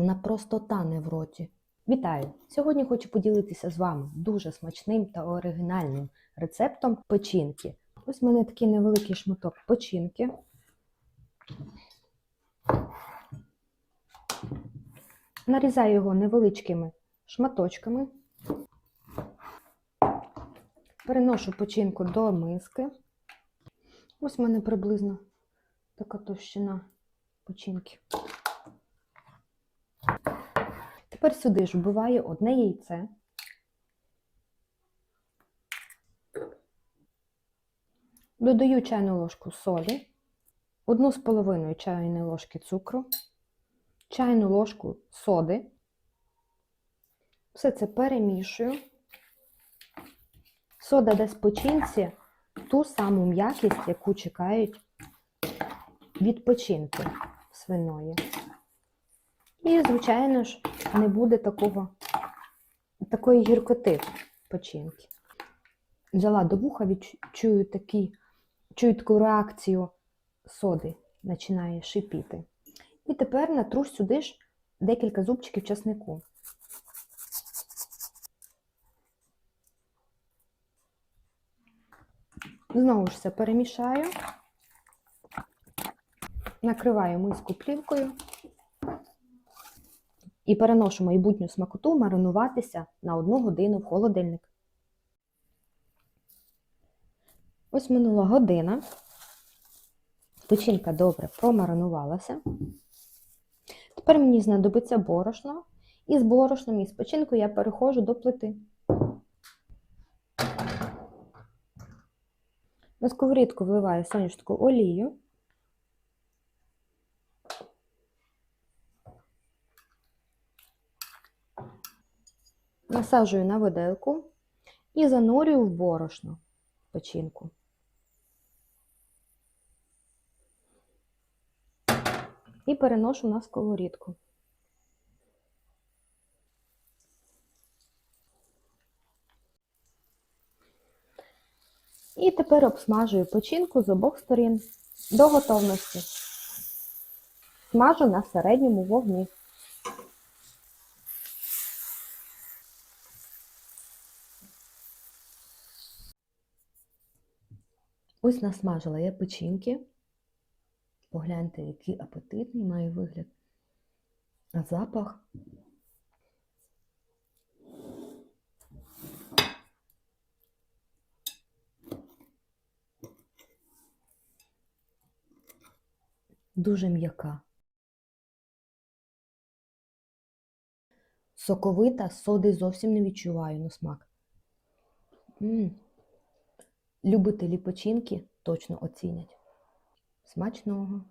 Вона просто тане в роті. Вітаю! Сьогодні хочу поділитися з вами дуже смачним та оригінальним рецептом печінки. Ось в мене такий невеликий шматок печінки. Нарізаю його невеличкими шматочками. Переношу печінку до миски. Ось в мене приблизно така товщина печінки. Тепер сюди ж вбиваю одне яйце. Додаю чайну ложку солі, одну з половиною чайної ложки цукру, чайну ложку соди. Все це перемішую. Сода дасть печінці ту саму м'якість, яку чекають від печінки свиної. І, звичайно ж, не буде такого, такої гіркоти печінки. Взяла до вуха, відчую такий, чую таку реакцію соди, починає шипіти. І тепер натру сюди ж декілька зубчиків часнику. Знову ж все перемішаю, накриваю миску плівкою і переношу майбутню смакоту маринуватися на одну годину в холодильник. Ось минула година. Печінка добре промаринувалася. Тепер мені знадобиться борошно, і з борошном і з печінкою я переходжу до плити. На сковорідку вливаю соняшку олію. Насаджую на виделку і занурюю в борошно печінку. І переношу на сковорідку. І тепер обсмажую печінку з обох сторін до готовності. Смажу на середньому вогні. Ось насмажила я печінки. Погляньте, який апетитний має вигляд. А запах. Дуже м'яка. Соковита, соди зовсім не відчуваю на смак. М. Любителі печінки точно оцінять. Смачного!